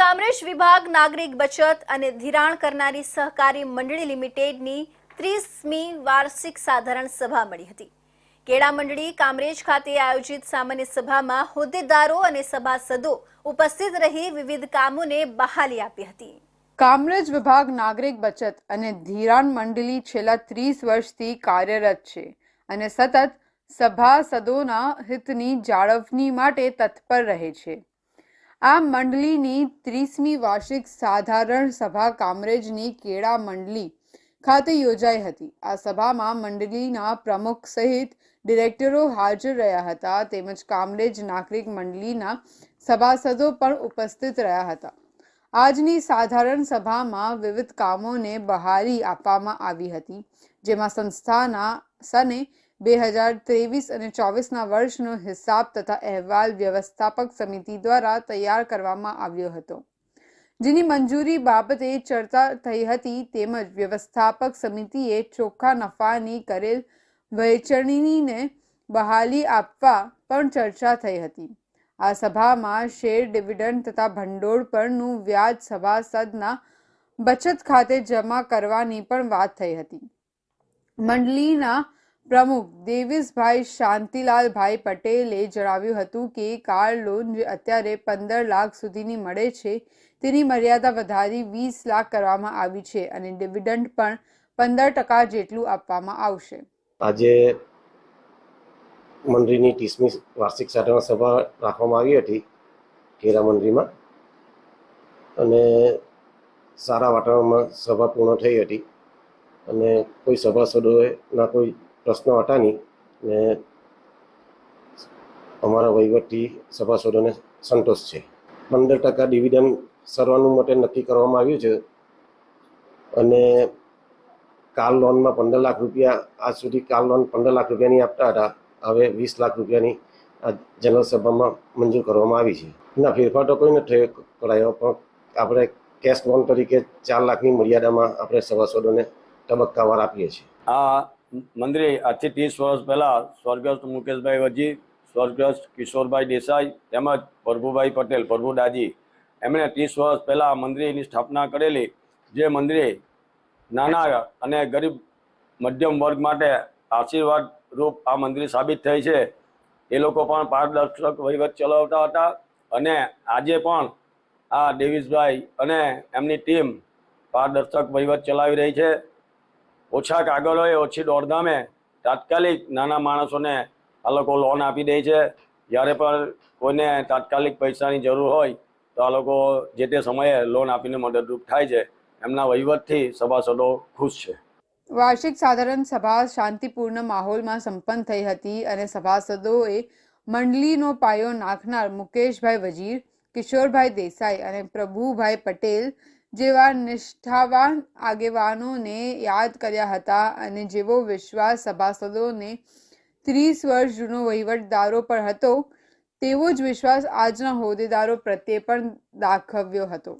કામરેજ વિભાગ નાગરિક બચત અને ધિરાણ કરનારી સહકારી મંડળી લિમિટેડની ત્રીસમી વાર્ષિક સાધારણ સભા મળી હતી. કેળા મંડળી કામરેજ ખાતે આયોજિત સામાન્ય સભામાં હોદ્દેદારો અને સભાસદો ઉપસ્થિત રહી વિવિધ કામોને બહાલી આપી હતી. કામરેજ વિભાગ નાગરિક બચત અને ધિરાણ મંડળી છેલ્લા ત્રીસ વર્ષથી કાર્યરત છે અને સતત સભાસદોના હિતની જાળવણી માટે તત્પર રહે છે. આ મંડળીની ત્રીસમી વાર્ષિક સાધારણ સભા કામરેજની કેળા મંડળી ખાતે યોજાઈ હતી. આ સભામાં મંડળીના પ્રમુખ સહિત ડિરેક્ટરો હાજર રહ્યા હતા. તેમજ કામરેજ નાગરિક મંડળીના સભાસદો પણ ઉપસ્થિત રહ્યા હતા. આજની સાધારણ સભામાં વિવિધ કામોને બહારી આપવામાં આવી હતી, જેમાં સંસ્થાના સને બે હજાર ત્રેવીસ અને ચોવીસના વર્ષનો હિસાબ તથા અહેવાલ વ્યવસ્થાપક સમિતિ દ્વારા તૈયાર કરવામાં આવ્યો હતો. જેની મંજૂરી બાબતે ચર્ચા થઈ હતી તેમજ વ્યવસ્થાપક સમિતિએ ચોખ્ખા નફાની કરેલ વહેંચણીને બહાલી આપવા પણ ચર્ચા થઈ હતી. આ સભામાં શેર ડિવિડન્ડ તથા ભંડોળ પરનું વ્યાજ સભાસદના બચત ખાતે જમા કરવાની પણ વાત થઈ હતી. મંડળીના પ્રમુખ દેવીસભાઈ શાંતિલાલભાઈ પટેલે જણાવ્યું હતું કે કાર લોન જે અત્યારે પંદર લાખ સુધીની મળે છે. તેની મર્યાદા વધારી વીસ લાખ કરવામાં આવી છે અને ડિવિડન્ડ પણ પંદર ટકા જેટલું આપવામાં આવશે. આજે મંડળીની ત્રીસમી વાર્ષિક સાધારણ સભા રાખવામાં આવી હતી કેરા મંડળીમાં અને સારા વાતાવરણમાં સભા પૂર્ણ થઈ હતી અને કોઈ સભાસદોના કોઈ પ્રશ્નો હતા નહીં ને અમારા વહીવટી સભાસદોને સંતોષ છે. પંદર ટકા ડિવિડન્ડ સર્વાનુમતે નક્કી કરવામાં આવ્યું છે અને કાર લોનમાં પંદર લાખ રૂપિયા આજ સુધી કાર લોન પંદર લાખ રૂપિયાની આપતા હતા. હવે વીસ લાખ રૂપિયાની આ જનરલ સભામાં મંજૂર કરવામાં આવી છે. ના, ફેરફાર તો કોઈ નથી કરાયો પણ આપણે કેશ લોન તરીકે ચાર લાખની મર્યાદામાં આપણે સભાસદોને તબક્કાવાર આપીએ છીએ. આ મંદિરે આજથી ત્રીસ વર્ષ પહેલાં સ્વર્ગસ્થ મુકેશભાઈ વજી, સ્વર્ગસ્થ કિશોરભાઈ દેસાઈ તેમજ પ્રભુભાઈ પટેલ, પ્રભુ દાજી એમણે ત્રીસ વર્ષ પહેલાં મંદિરની સ્થાપના કરેલી, જે મંદિરે નાના અને ગરીબ મધ્યમ વર્ગ માટે આશીર્વાદ રૂપ આ મંદિર સાબિત થઈ છે. એ લોકો પણ પારદર્શક વહીવટ ચલાવતા હતા અને આજે પણ આ દેવીશભાઈ અને એમની ટીમ પારદર્શક વહીવટ ચલાવી રહી છે. ઓછા કાગળોએ ઓછી દોડધામે તાત્કાલિક નાના માણસોને આ લોકો લોન આપી દે છે. જ્યારે પણ કોઈને તાત્કાલિક પૈસાની જરૂર હોય, તો આ લોકો જે તે સમયે લોન આપીને મદદરૂપ થાય છે. એમના વહીવટથી સભાસદો ખુશ છે. વાર્ષિક સાધારણ સભા શાંતિપૂર્ણ માહોલમાં સંપન્ન થઈ હતી અને સભાસદોએ મંડળીનો પાયો નાખનાર મુકેશભાઈ વજીર, કિશોરભાઈ દેસાઈ અને પ્રભુભાઈ પટેલ જેવા નિષ્ઠાવાન આગેવાનોને યાદ કર્યા હતા અને જેવો વિશ્વાસ સભાસદોને ત્રીસ વર્ષ જૂનો વહીવટદારો પર હતો, તેવો જ વિશ્વાસ આજના હોદ્દેદારો પ્રત્યે પણ દાખવ્યો હતો.